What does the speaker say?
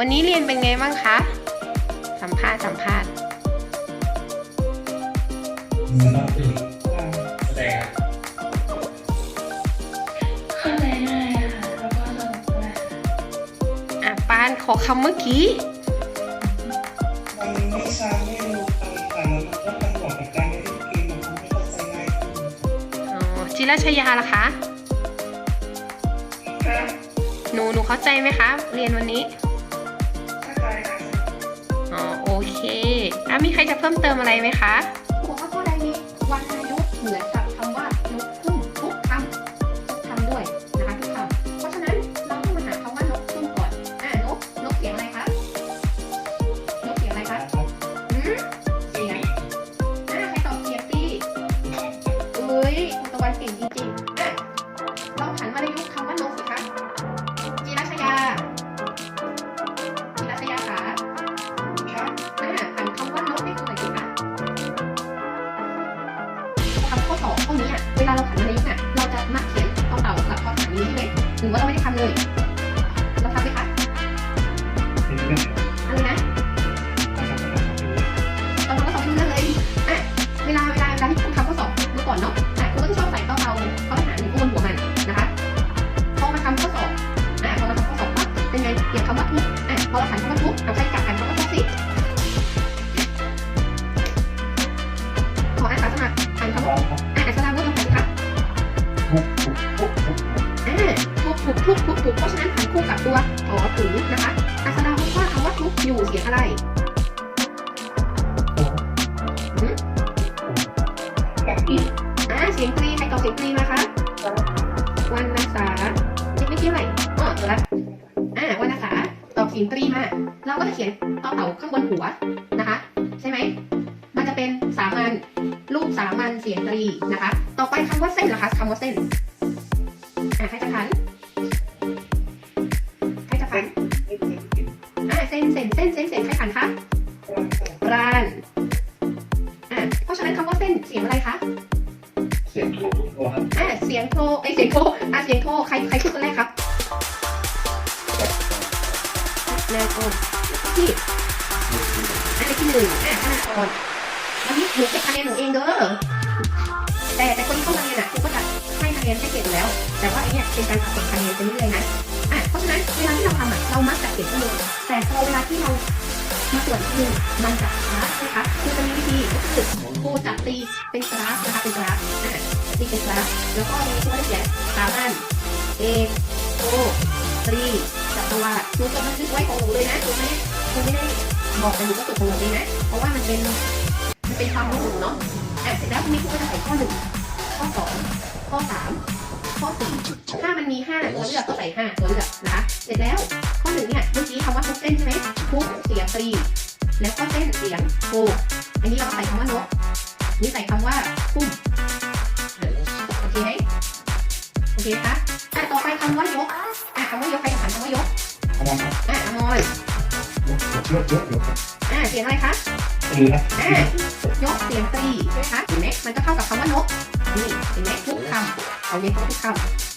วันนี้เรียนเป็นไงบ้างคะ สัมภาษณ์สัมภาษณ์มือน้องผู้หญิงแสดงเข้าใจง่ายค่ะแล้วก็สนุกด้วยอะปานขอคำเมื่อกี้ มันไม่ซ้ำไม่รู้คำถามมันก็เป็นบอกกับการเล่นเกมมันทำให้เข้าใจง่ายขึ้นอ๋อ จิรชยาล่ะคะครับหนูหนูเข้าใจไหมคะ เรียนวันนี้เข้าใจค่ะ อ๋อโอเคแล้วมีใครจะเพิ่มเติมอะไรไหมคะบอกว่าข้อใดมีวรรณยุกต์เหมือนกับคำว่านกขึ้นทุกคำทุกคำด้วยนะคะทุกคำเพราะฉะนั้นเราต้องมาหาคำว่านกขึ้นก่อนอ่านกนกเสียงอะไรคะนกเสียงอะไรคะอืมเสียงอ่าใครตอบเสียงตีเอ้ยคุณตะวันเก่งจริงๆำข้อสอบข้อนี้อะเวลาเราขันมาในยุคอะเราจะมักเขียนต่อเต่ากับข้อขันนี้ใช่ไหมหรือว่าเราไม่ได้ทำเลย กทุกทุกทุกอ่าทุกทุกทุกทุกทุกเพราะฉะนั้นหันคู่กับตัวถอถุงนะคะ อัศดาวุฒิว่าคำว่าทุกอยู่เสียงอะไรแบบอีกอ่าเสียงตรีใครตอบเสียงตรีมาคะวรรณสาจิตไม่คิดอะไรอ๋อเจอละอ่าวรรณสาตอบเสียงตรีมาเราก็จะเขียนต่อเต่าข้างบนหัวนะคะ ใช่ไหมมันจะเป็นสามัญรูปสามัญเสียงตรีนะคะ ต่อไปคำว่าเส้นล่ะคะคำว่าเส้นอ่า ใครจะขันใครจะขันไม่เป็นอ่าเส้นเส้นเส้นเส้นเส้นใครขันคะกลางรานอ่าเพราะฉะนั้นคำว่าเส้นเสียงอะไรคะเสียงทุกทุกตัวครับอ่าเสียงโทไอยเสียงโทอ่าเสียงโทใครใครพูดคนแรกครับนากรที่อันนี้ที่หนึ่งอ่าธนากรวันนี้หนูเก็บคะแนนหนูเองเด้อ คะแนนให้เกรดอยู่แล้ว แต่ว่าไอเนี้ยเป็นการสะสมคะแนนไปเรื่อยๆนะอะเพราะฉะนั้นเวลาที่เราทำอะเรามักจะเก็บข้อมูลแต่พอเวลาที่เรามาตรวจข้อมูลมันจะช้าใช่ไหมคะคือจะมีวิธีก็คือครูจะตีเป็นกราฟนะคะเป็นกราฟอะตีเป็นกราฟแล้วก็มีตัวเลขเขียนสามัญเอกโทตรีจัตวาหนูจดบันทึกไว้ของหนูเลยนะหนูไม่ได้หนูไม่ได้บอกแต่หนูก็จดของหนูเองนะเพราะว่ามันเป็นมันเป็นความรู้หนูเนาะอะเสร็จแล้วทีนี้ครูก็จะใส่ข้อหนึ่งข้อสอง ข้อสามข้อสี่ถ้ามันมีห้าตัวเลือกก็ใส่ห้าตัวเลือกนะคะเสร็จแล้วข้อหนึ่งเนี่ยเมื่อกี้คำว่าทุกเส้นใช่ไหมทุกเสียงตรีแล้วก็เส้นเสียงโทอันนี้เราก็ใส่คำว่านกนี่ใส่คำว่าพุ่มโอเคไหมโอเคคะอะต่อไปคำว่ายกอะคำว่ายกใครจะถามคำว่ายกพลังครับอะอมรย ยกยกยกอ่าเสียงอะไรคะหรือนะอะยกเสียงตรีใช่ไหมคะเห็นไหมมันก็เข้ากับคำว่านกนี่เห็นไหมทุกคำเอาเน้นทุกคำ